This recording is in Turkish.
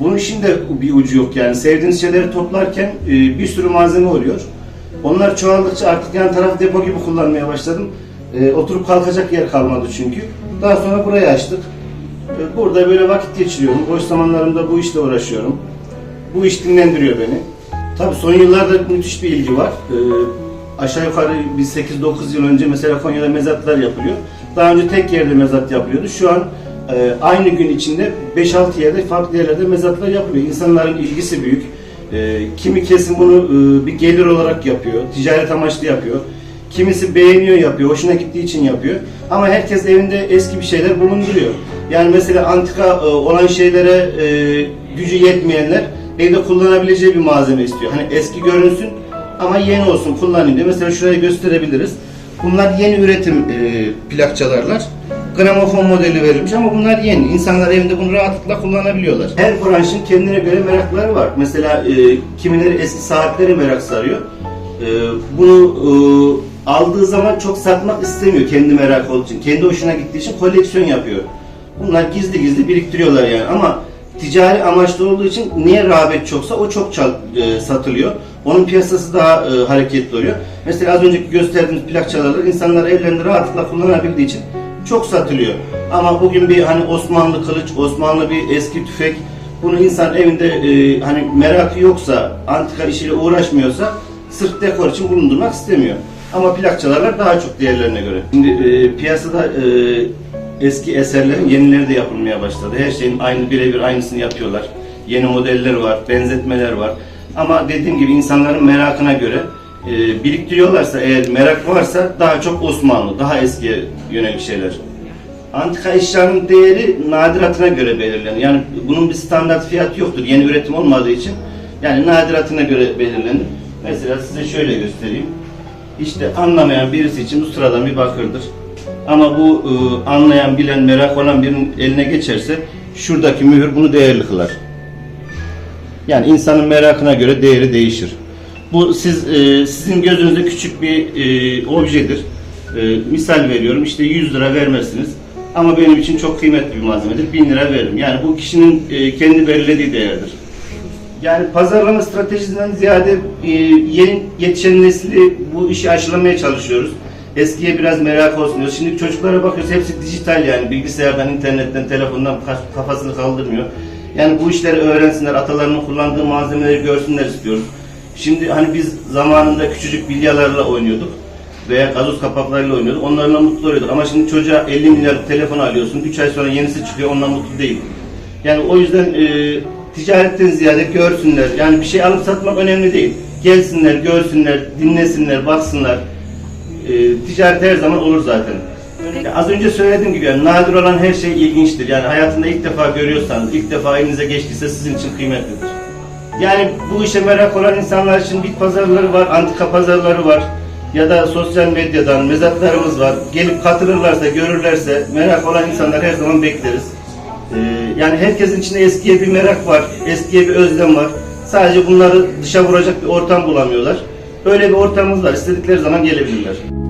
Bunun işin de bir ucu yok yani. Sevdiğiniz şeyleri toplarken e, bir sürü malzeme oluyor. Onlar çoğaldıkça artık yan taraf depo gibi kullanmaya başladım. E, oturup kalkacak yer kalmadı çünkü. Daha sonra burayı açtık. E, burada böyle vakit geçiriyorum. Boş zamanlarımda bu işle uğraşıyorum. Bu iş dinlendiriyor beni. Tabii son yıllarda müthiş bir ilgi var. Aşağı yukarı bir 8-9 yıl önce mesela Konya'da mezatlar yapılıyor. Daha önce tek yerde mezat yapılıyordu. Şu an e, aynı gün içinde 5-6 yerde farklı yerlerde mezatlar yapılıyor. İnsanların ilgisi büyük. E, kimi kesim bunu e, bir gelir olarak yapıyor, ticaret amaçlı yapıyor. Kimisi beğeniyor yapıyor, hoşuna gittiği için yapıyor. Ama herkes evinde eski bir şeyler bulunduruyor. Yani mesela antika e, olan şeylere e, gücü yetmeyenler evde kullanabileceği bir malzeme istiyor. Hani eski görünsün ama yeni olsun kullanayım diye. Mesela şurayı gösterebiliriz. Bunlar yeni üretim e, plakçalarlar. Gramofon modeli verilmiş ama bunlar yeni. İnsanlar evinde bunu rahatlıkla kullanabiliyorlar. Her branşın kendine göre merakları var. Mesela e, kimileri eski saatlere merak sarıyor. E, bunu e, aldığı zaman çok satmak istemiyor kendi merak olduğu için. Kendi hoşuna gittiği için koleksiyon yapıyor. Bunlar gizli gizli biriktiriyorlar yani ama ticari amaçlı olduğu için niye rağbet çoksa o çok çal- e, satılıyor. Onun piyasası daha e, hareketli oluyor. Mesela az önceki gösterdiğimiz plakçalarla insanlar evlerinde rahatlıkla kullanabildiği için çok satılıyor. Ama bugün bir hani Osmanlı kılıç, Osmanlı bir eski tüfek bunu insan evinde e, hani merakı yoksa, antika işiyle uğraşmıyorsa sırf dekor için bulundurmak istemiyor. Ama plakçalarlar daha çok diğerlerine göre. Şimdi e, piyasada e, eski eserlerin yenileri de yapılmaya başladı. Her şeyin aynı birebir aynısını yapıyorlar. Yeni modeller var, benzetmeler var. Ama dediğim gibi insanların merakına göre e, biriktiriyorlarsa eğer merak varsa daha çok Osmanlı, daha eskiye yönelik şeyler. Antika eşyanın değeri nadiratına göre belirlenir. Yani bunun bir standart fiyatı yoktur. Yeni üretim olmadığı için yani nadiratına göre belirlenir. Mesela size şöyle göstereyim. İşte anlamayan birisi için bu sıradan bir bakırdır. Ama bu e, anlayan, bilen, merak olan birinin eline geçerse şuradaki mühür bunu değerli kılar. Yani insanın merakına göre değeri değişir. Bu siz e, sizin gözünüzde küçük bir e, objedir. E, misal veriyorum işte 100 lira vermezsiniz. Ama benim için çok kıymetli bir malzemedir. 1000 lira veririm. Yani bu kişinin e, kendi belirlediği değerdir. Yani pazarlama stratejisinden ziyade e, yeni yetişen nesli bu işi aşılamaya çalışıyoruz. Eskiye biraz merak olsun diyoruz. Şimdi çocuklara bakıyoruz hepsi dijital yani bilgisayardan, internetten, telefondan ka- kafasını kaldırmıyor. Yani bu işleri öğrensinler, atalarının kullandığı malzemeleri görsünler istiyoruz. Şimdi hani biz zamanında küçücük bilyalarla oynuyorduk veya gazoz kapaklarıyla oynuyorduk. Onlarla mutlu oluyorduk. Ama şimdi çocuğa 50 milyar telefon alıyorsun. 3 ay sonra yenisi çıkıyor. Ondan mutlu değil. Yani o yüzden e, ticaretten ziyade görsünler. Yani bir şey alıp satmak önemli değil. Gelsinler, görsünler, dinlesinler, baksınlar. E, ticaret her zaman olur zaten. Ya az önce söylediğim gibi yani nadir olan her şey ilginçtir. Yani hayatında ilk defa görüyorsanız, ilk defa elinize geçtiyse sizin için kıymetlidir. Yani bu işe merak olan insanlar için bit pazarları var, antika pazarları var ya da sosyal medyadan mezatlarımız var. Gelip katılırlarsa, görürlerse merak olan insanlar her zaman bekleriz. Ee, yani herkesin içinde eskiye bir merak var, eskiye bir özlem var. Sadece bunları dışa vuracak bir ortam bulamıyorlar. Böyle bir ortamımız var. İstedikleri zaman gelebilirler.